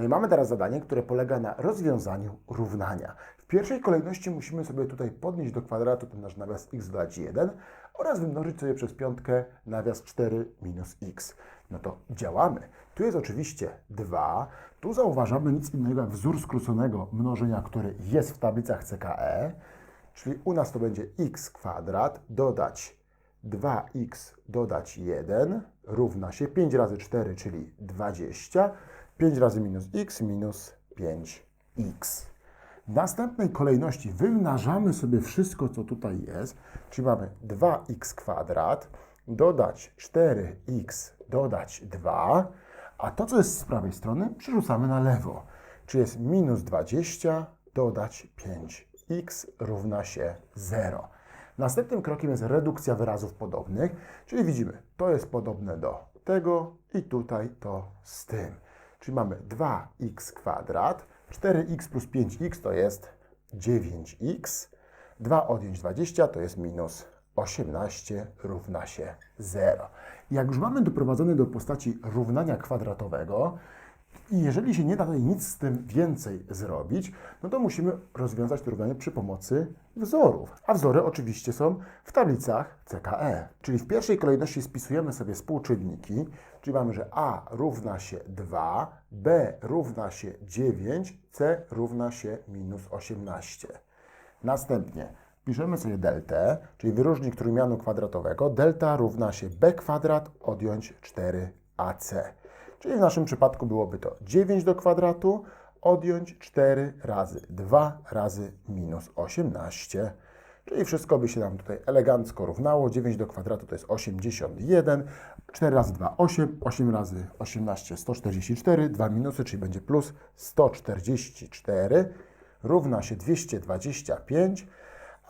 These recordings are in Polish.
No i mamy teraz zadanie, które polega na rozwiązaniu równania. W pierwszej kolejności musimy sobie tutaj podnieść do kwadratu ten nasz nawias x dodać 1 oraz wymnożyć sobie przez piątkę nawias 4 minus x. No to działamy. Tu jest oczywiście 2. Tu zauważamy nic innego jak wzór skróconego mnożenia, który jest w tablicach CKE. Czyli u nas to będzie x kwadrat dodać 2x dodać 1 równa się 5 razy 4, czyli 20. 5 razy minus x minus 5x. W następnej kolejności wymnażamy sobie wszystko, co tutaj jest, czyli mamy 2x kwadrat dodać 4x dodać 2, a to, co jest z prawej strony, przerzucamy na lewo. Czyli jest minus 20 dodać 5x równa się 0. Następnym krokiem jest redukcja wyrazów podobnych, czyli widzimy, to jest podobne do tego i tutaj to z tym. Czyli mamy 2x kwadrat, 4x plus 5x to jest 9x, 2 odjąć 20 to jest minus 18 równa się 0. Jak już mamy doprowadzone do postaci równania kwadratowego, i jeżeli się nie da tutaj nic z tym więcej zrobić, no to musimy rozwiązać to równanie przy pomocy wzorów. A wzory oczywiście są w tablicach CKE. Czyli w pierwszej kolejności spisujemy sobie współczynniki, czyli mamy, że A równa się 2, B równa się 9, C równa się minus 18. Następnie piszemy sobie deltę, czyli wyróżnik trójmianu kwadratowego. Delta równa się b kwadrat odjąć 4ac. Czyli w naszym przypadku byłoby to 9 do kwadratu odjąć 4 razy 2 razy minus 18. Czyli wszystko by się nam tutaj elegancko równało. 9 do kwadratu to jest 81. 4 razy 2, 8. 8 razy 18, 144. 2 minusy, czyli będzie plus 144 równa się 225,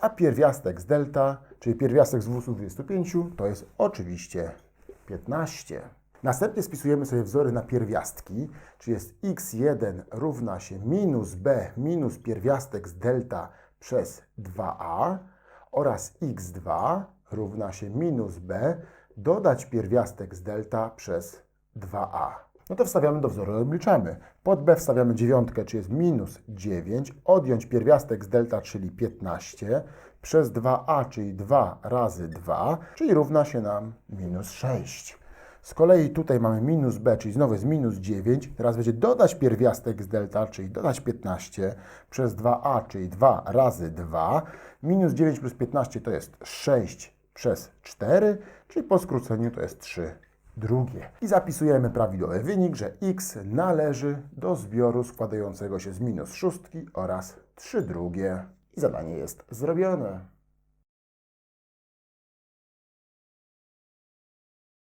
a pierwiastek z delta, czyli pierwiastek z 225, to jest oczywiście 15. Następnie spisujemy sobie wzory na pierwiastki, czyli jest x1 równa się minus b minus pierwiastek z delta przez 2a oraz x2 równa się minus b dodać pierwiastek z delta przez 2a. No to wstawiamy do wzoru i obliczamy. Pod b wstawiamy dziewiątkę, czyli jest minus 9, odjąć pierwiastek z delta, czyli 15, przez 2a, czyli 2 razy 2, czyli równa się nam minus 6. Z kolei tutaj mamy minus b, czyli znowu jest minus 9. Teraz będzie dodać pierwiastek z delta, czyli dodać 15 przez 2a, czyli 2 razy 2. Minus 9 plus 15 to jest 6 przez 4, czyli po skróceniu to jest 3 drugie. I zapisujemy prawidłowy wynik, że x należy do zbioru składającego się z minus szóstki oraz 3 drugie. I zadanie jest zrobione.